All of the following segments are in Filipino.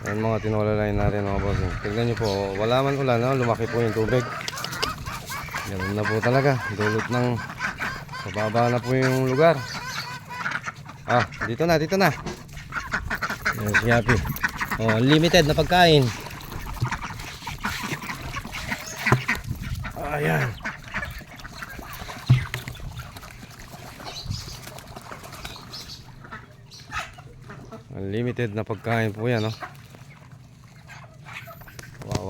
Ayan mga tinola line natin mga bossing. Tignan nyo po, wala man ulan, no? lumaki po yung tubig. Ganun na po talaga. Dulot ng mababa na po yung lugar. Ah, dito na, dito na. Ayan si Happy. Oh, limited na pagkain. Ayan. Unlimited na pagkain po yan, no?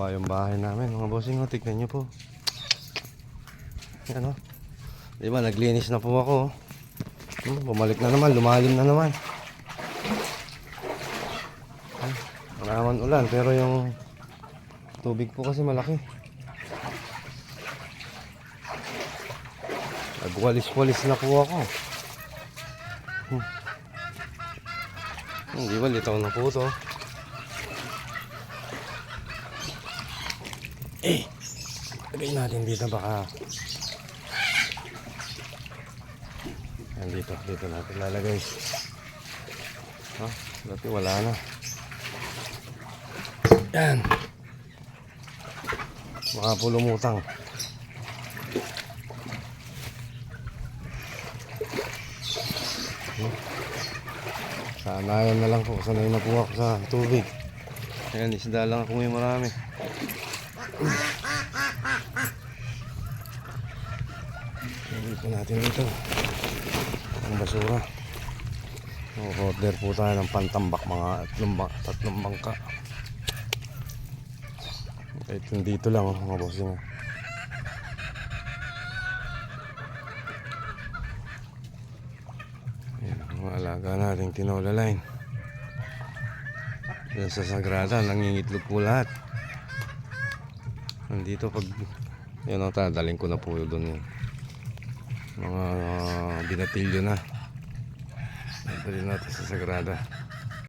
Kawawa yung bahay namin, mga bossing, oh. Tignan nyo po. Yan, oh. Di ba, naglinis na po ako, oh. Hmm, bumalik na naman, lumalim na naman. Wala naman ulan, pero yung tubig po kasi malaki. Nagwalis-walis na po ako. Hmm. Hindi ba, litaw na po to. Eh, lagay natin dito baka Yan dito, dito natin lalagay. Ha? Dati wala na. Yan. Baka po lumutang. Hmm. Sanayan na lang po. Sanay na po ako sa tubig. Ayan, isda lang ako may marami. Dito natin dito ang basura. order po tayo ng pantambak mga tatlong, tatlong bangka. Kahit dito lang oh, mga bossing. oh. Ayan, ang mga alaga nating tinola line. Yan sa Sagrada, nangingitlog po lahat. Nandito pag yun ang tadaling ko na po doon yun. Mga uh, binatilyo na. Dali natin sa Sagrada.